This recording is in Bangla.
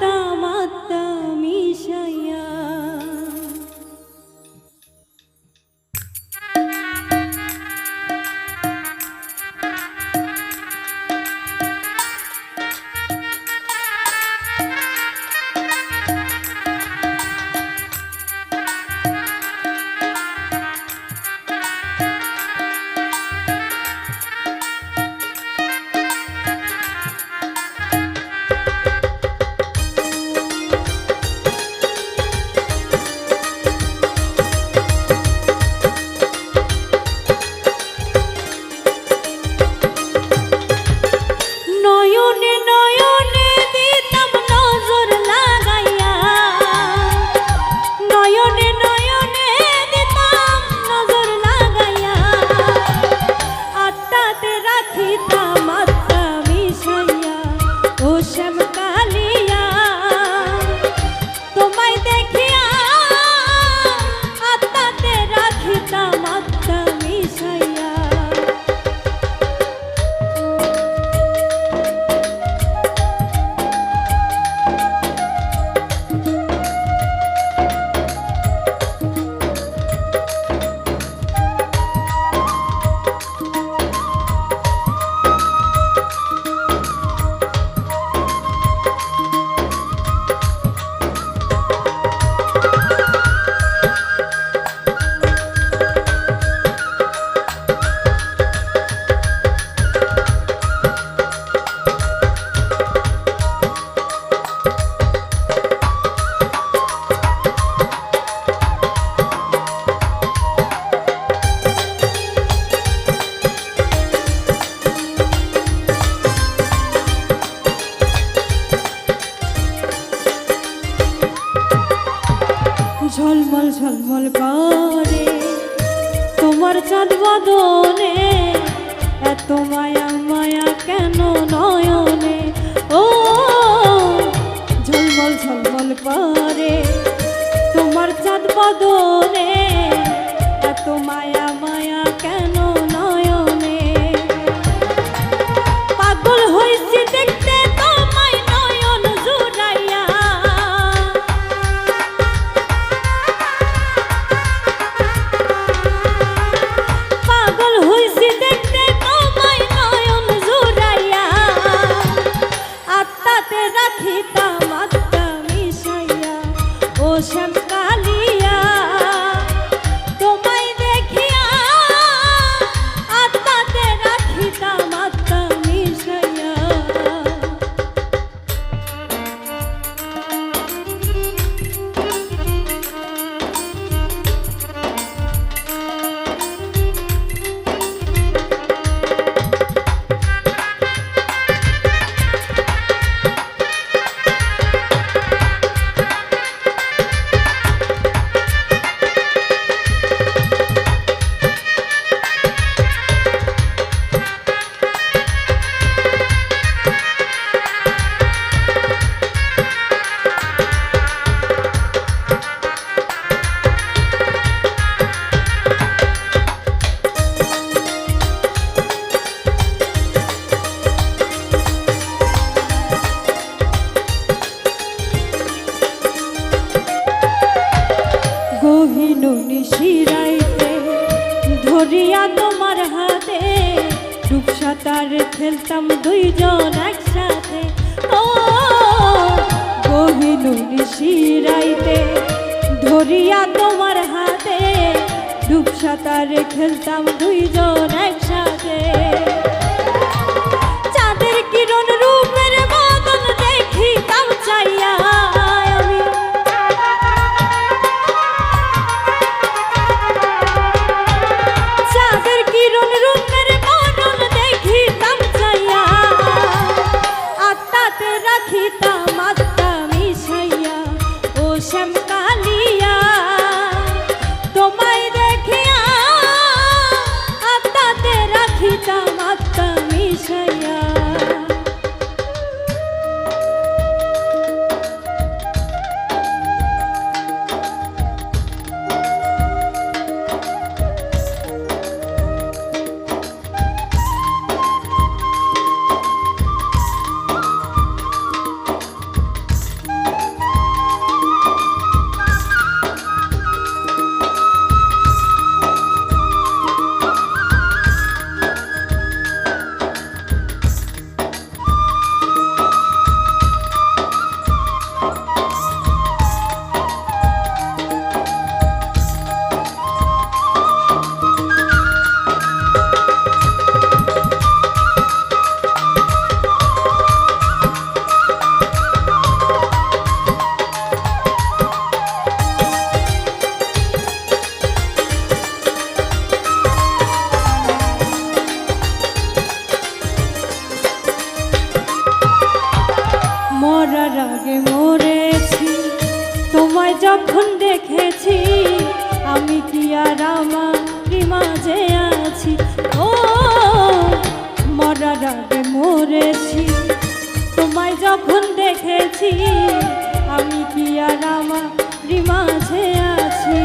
大漠 ঝলমল করে। তোমার চাঁদ বদনে, এত মায়া মায়া কেন নয়নে? ও, ঝলমল ঝলমল করে। তোমার চাঁদ বদনে, এত মায়া ও শ্যাম গহীন নিশিরাইতে ধরিয়া তোমার হাতে রূপসাতার খেলতাম দুইজন একসাথে। ও গহীন নিশিরাইতে ধরিয়া তোমার হাতে রূপসাতার খেলতাম দুইজন একসাথে। ও যখন দেখেছি, আমি কি আর আমার মাঝে আছি? ও, মরার আগে মরেছি। তোমায় যখন দেখেছি, আমি কি আর আমার মাঝে আছি?